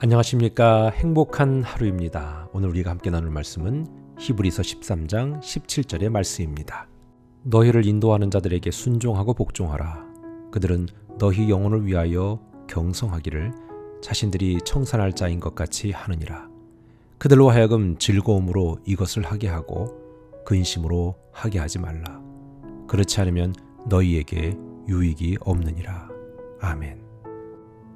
안녕하십니까 행복한 하루입니다. 오늘 우리가 함께 나눌 말씀은 히브리서 13장 17절의 말씀입니다. 너희를 인도하는 자들에게 순종하고 복종하라. 그들은 너희 영혼을 위하여 경성하기를 자신들이 청산할 자인 것 같이 하느니라. 그들로 하여금 즐거움으로 이것을 하게 하고 근심으로 하게 하지 말라. 그렇지 않으면 너희에게 유익이 없느니라. 아멘.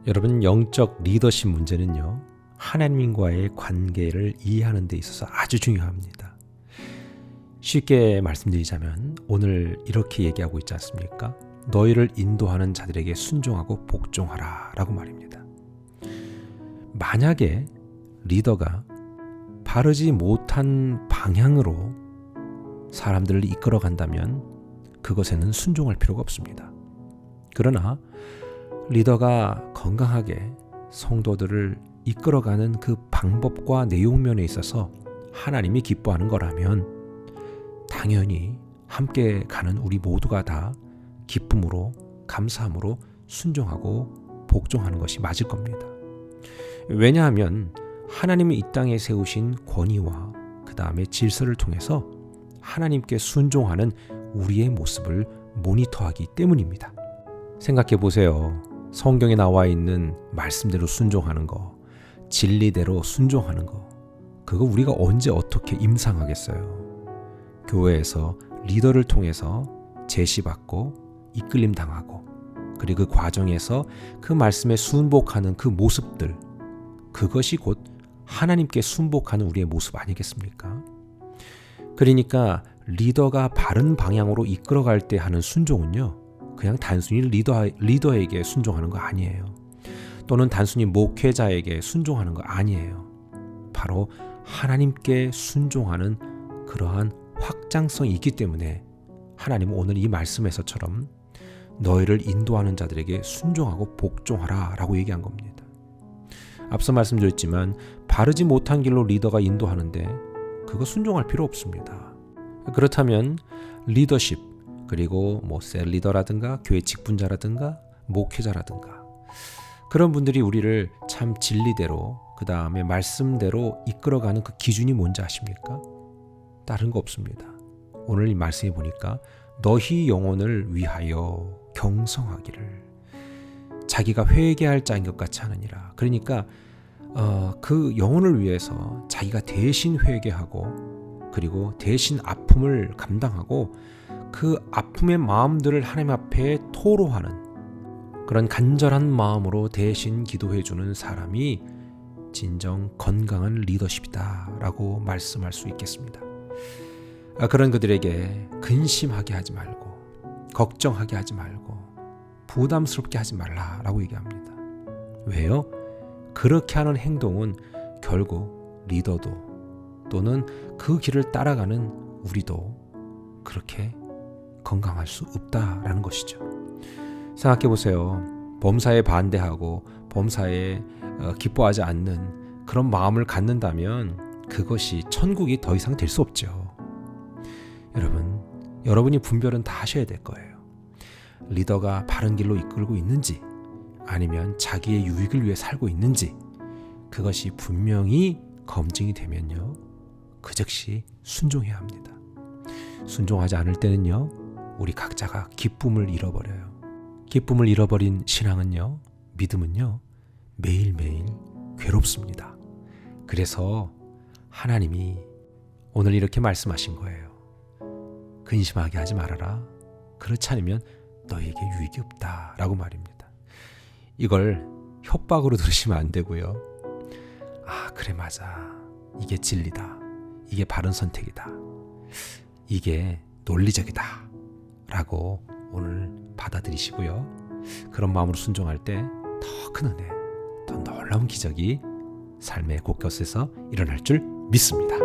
여러분 영적 리더십 문제는요. 하나님과의 관계를 이해하는 데 있어서 아주 중요합니다. 쉽게 말씀드리자면 오늘 이렇게 얘기하고 있지 않습니까? 너희를 인도하는 자들에게 순종하고 복종하라 라고 말입니다. 만약에 리더가 바르지 못한 방향으로 사람들을 이끌어 간다면 그것에는 순종할 필요가 없습니다. 그러나 리더가 건강하게 성도들을 이끌어가는 그 방법과 내용면에 있어서 하나님이 기뻐하는 거라면 당연히 함께 가는 우리 모두가 다 기쁨으로 감사함으로 순종하고 복종하는 것이 맞을 겁니다. 왜냐하면 하나님이 이 땅에 세우신 권위와 그 다음에 질서를 통해서 하나님께 순종하는 우리의 모습을 모니터하기 때문입니다. 생각해 보세요. 성경에 나와 있는 말씀대로 순종하는 거, 진리대로 순종하는 거, 그거 우리가 언제 어떻게 임상하겠어요? 교회에서 리더를 통해서 제시받고 이끌림 당하고, 그리고 그 과정에서 그 말씀에 순복하는 그 모습들, 그것이 곧 하나님께 순복하는 우리의 모습 아니겠습니까? 그러니까 리더가 바른 방향으로 이끌어갈 때 하는 순종은요, 그냥 단순히 리더, 리더에게 순종하는 거 아니에요. 또는 단순히 목회자에게 순종하는 거 아니에요. 바로 하나님께 순종하는 그러한 확장성이 있기 때문에 하나님은 오늘 이 말씀에서처럼 너희를 인도하는 자들에게 순종하고 복종하라 라고 얘기한 겁니다. 앞서 말씀드렸지만 바르지 못한 길로 리더가 인도하는데 그거 순종할 필요 없습니다. 그렇다면 리더십, 그리고 뭐 셀 리더라든가 교회 직분자라든가 목회자라든가 그런 분들이 우리를 참 진리대로 그 다음에 말씀대로 이끌어가는 그 기준이 뭔지 아십니까? 다른 거 없습니다. 오늘 이 말씀해 보니까 너희 영혼을 위하여 경성하기를 자기가 회개할 자인 것 같이 하느니라. 그러니까 어, 그 영혼을 위해서 자기가 대신 회개하고 그리고 대신 아픔을 감당하고 그 아픔의 마음들을 하나님 앞에 토로하는 그런 간절한 마음으로 대신 기도해 주는 사람이 진정 건강한 리더십이다 라고 말씀할 수 있겠습니다. 아, 그런 그들에게 근심하게 하지 말고 걱정하게 하지 말고 부담스럽게 하지 말라라고 얘기합니다. 왜요? 그렇게 하는 행동은 결국 리더도 또는 그 길을 따라가는 우리도 그렇게 건강할 수 없다라는 것이죠. 생각해 보세요. 범사에 반대하고 범사에 어, 기뻐하지 않는 그런 마음을 갖는다면 그것이 천국이 더 이상 될 수 없죠. 여러분, 여러분이 분별은 다 하셔야 될 거예요. 리더가 바른 길로 이끌고 있는지 아니면 자기의 유익을 위해 살고 있는지 그것이 분명히 검증이 되면요. 그 즉시 순종해야 합니다. 순종하지 않을 때는요. 우리 각자가 기쁨을 잃어버려요. 기쁨을 잃어버린 신앙은요, 믿음은요, 매일매일 괴롭습니다. 그래서 하나님이 오늘 이렇게 말씀하신 거예요. 근심하게 하지 말아라. 그렇지 않으면 너에게 유익이 없다. 라고 말입니다. 이걸 협박으로 들으시면 안 되고요. 아, 그래, 맞아. 이게 진리다. 이게 바른 선택이다. 이게 논리적이다. 라고 오늘 받아들이시고요. 그런 마음으로 순종할 때 더 큰 은혜, 더 놀라운 기적이 삶의 곳곳에서 일어날 줄 믿습니다.